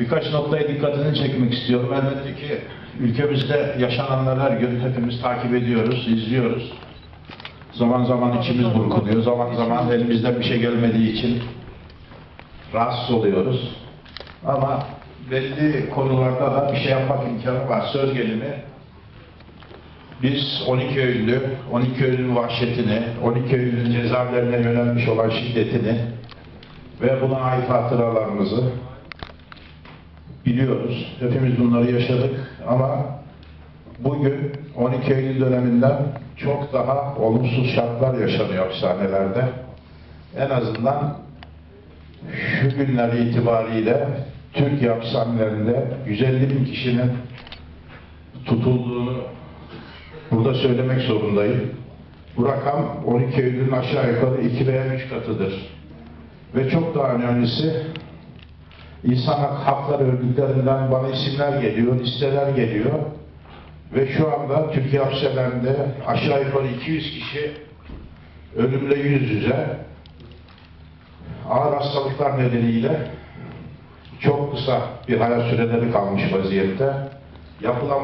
birkaç noktaya dikkatini çekmek istiyorum. Elbette ki ülkemizde yaşananları her gün hepimiz takip ediyoruz, izliyoruz. Zaman zaman içimiz burkuluyor, zaman zaman elimizden bir şey gelmediği için rahatsız oluyoruz. Ama belli konularda da bir şey yapmak imkanı var. Söz gelimi biz 12 Eylül'ü, 12 Eylül'ün vahşetini, 12 Eylül'ün cezaevlerine yönelmiş olan şiddetini ve buna ait hatıralarımızı biliyoruz. Hepimiz bunları yaşadık ama bugün 12 Eylül döneminden çok daha olumsuz şartlar yaşanıyor hapishanelerde. En azından şu günler itibariyle Türkiye hapishanelerinde 150 bin kişinin tutulduğunu burada söylemek zorundayım. Bu rakam 12 Eylül'ün aşağı yukarı 2 veya 3 katıdır. Ve çok daha önemlisi insan hakları örgütlerinden bana isimler geliyor, listeler geliyor. Ve şu anda Türkiye hapishanelerinde aşağı yukarı 200 kişi ölümle yüz yüze ağır hastalıklar nedeniyle çok kısa bir hayat süreleri kalmış vaziyette. Yapılan